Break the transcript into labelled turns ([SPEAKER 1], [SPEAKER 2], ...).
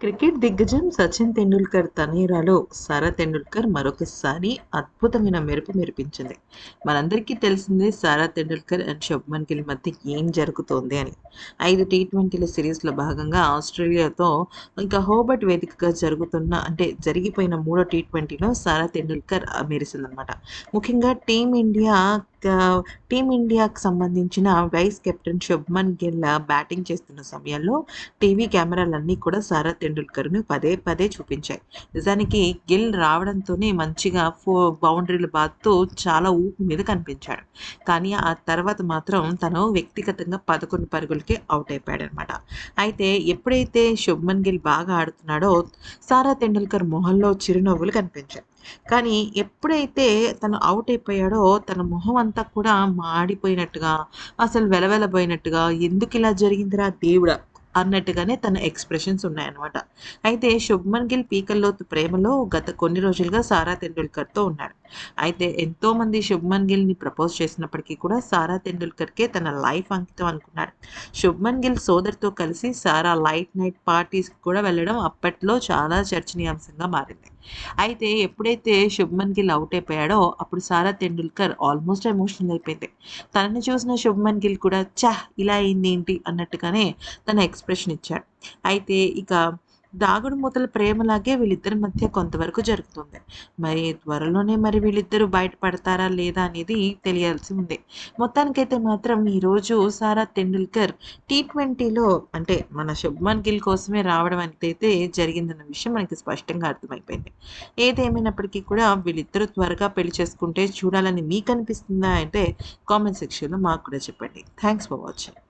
[SPEAKER 1] Cricket దిగ్గజం సచిన్ తెండూల్కర్ తనేరాలో సారా తెండూల్కర్ మరొకసారి అద్భుతమైన మెరుపు మెరిపించింది. మనందరికీ తెలిసిందే సారా తెండూల్కర్ అండ్ శుభ్మన్ గిల్ మధ్య ఏం జరుగుతోంది అని. ఐదు టీ ట్వంటీల సిరీస్లో భాగంగా ఆస్ట్రేలియాతో ఇంకా హోబర్ట్ వేదికగా జరుగుతున్న అంటే జరిగిపోయిన మూడో టీ ట్వంటీలో సారా తెండూల్కర్ మెరిసిందనమాట. ముఖ్యంగా టీమిండియా టీమిండియాకు సంబంధించిన vice captain Shubman Gill batting చేస్తున్న సమయంలో టీవీ కెమెరాలన్నీ కూడా సారా తెండూల్కర్ను పదే పదే చూపించాయి. నిజానికి గిల్ రావడంతోనే మంచిగా ఫో బౌండరీలు బాదుతూ చాలా ఊపు మీద కనిపించాడు. కానీ ఆ తర్వాత మాత్రం తను వ్యక్తిగతంగా పదకొండు పరుగులకే అవుట్ అయిపోయాడు అనమాట అయితే ఎప్పుడైతే శుభ్మన్ గిల్ బాగా ఆడుతున్నాడో సారా తెండూల్కర్ మొహంలో చిరునవ్వులు కనిపించాయి. కానీ ఎప్పుడైతే తను అవుట్ అయిపోయాడో తన మొహం అంతా కూడా మాడిపోయినట్టుగా అసలు వెలవెలబోయినట్టుగా ఎందుకు ఇలా జరిగిందిరా దేవుడా అన్నట్టుగానే తన ఎక్స్ప్రెషన్స్ ఉన్నాయన్నమాట. అయితే శుభ్మన్ గిల్ పీకల్లోతు ప్రేమలో గత కొన్ని రోజులుగా సారా తెండూల్కర్తో ఉన్నాడు. అయితే ఎంతోమంది శుభ్మన్ గిల్ని ప్రపోజ్ చేసినప్పటికీ కూడా సారా తెండూల్కర్కే తన లైఫ్ అంకితం అనుకున్నాడు. శుభ్మన్ గిల్ సోదరితో కలిసి సారా లైట్ నైట్ పార్టీస్కి కూడా వెళ్ళడం అప్పట్లో చాలా చర్చనీయాంశంగా మారింది. అయితే ఎప్పుడైతే శుభ్మన్ గిల్ అవుట్ అయిపోయాడో అప్పుడు సారా తెండూల్కర్ ఆల్మోస్ట్ ఎమోషనల్ అయిపోయింది. తనని చూసిన శుభ్మన్ గిల్ కూడా చహ్ ఇలా అయింది ఏంటి? అన్నట్టుగానే తన ఎక్స్ప్రెషన్ ఇచ్చాడు. అయితే ఇక దాగుడు మూతల ప్రేమలాగే వీళ్ళిద్దరి మధ్య కొంతవరకు జరుగుతుంది. మరి త్వరలోనే మరి వీళ్ళిద్దరూ బయటపడతారా లేదా అనేది తెలియాల్సి ఉంది. మొత్తానికైతే మాత్రం ఈరోజు సారా తెండూల్కర్ టీ ట్వంటీలో అంటే మన శుభ్మన్ గిల్ కోసమే రావడం అయితే జరిగిందన్న విషయం మనకి స్పష్టంగా అర్థమైపోయింది. ఏదేమైనప్పటికీ కూడా వీళ్ళిద్దరూ త్వరగా పెళ్ళి చేసుకుంటే చూడాలని మీకు అనిపిస్తుందా అంటే కామెంట్ సెక్షన్లో మాకు కూడా చెప్పండి. Thanks for watching.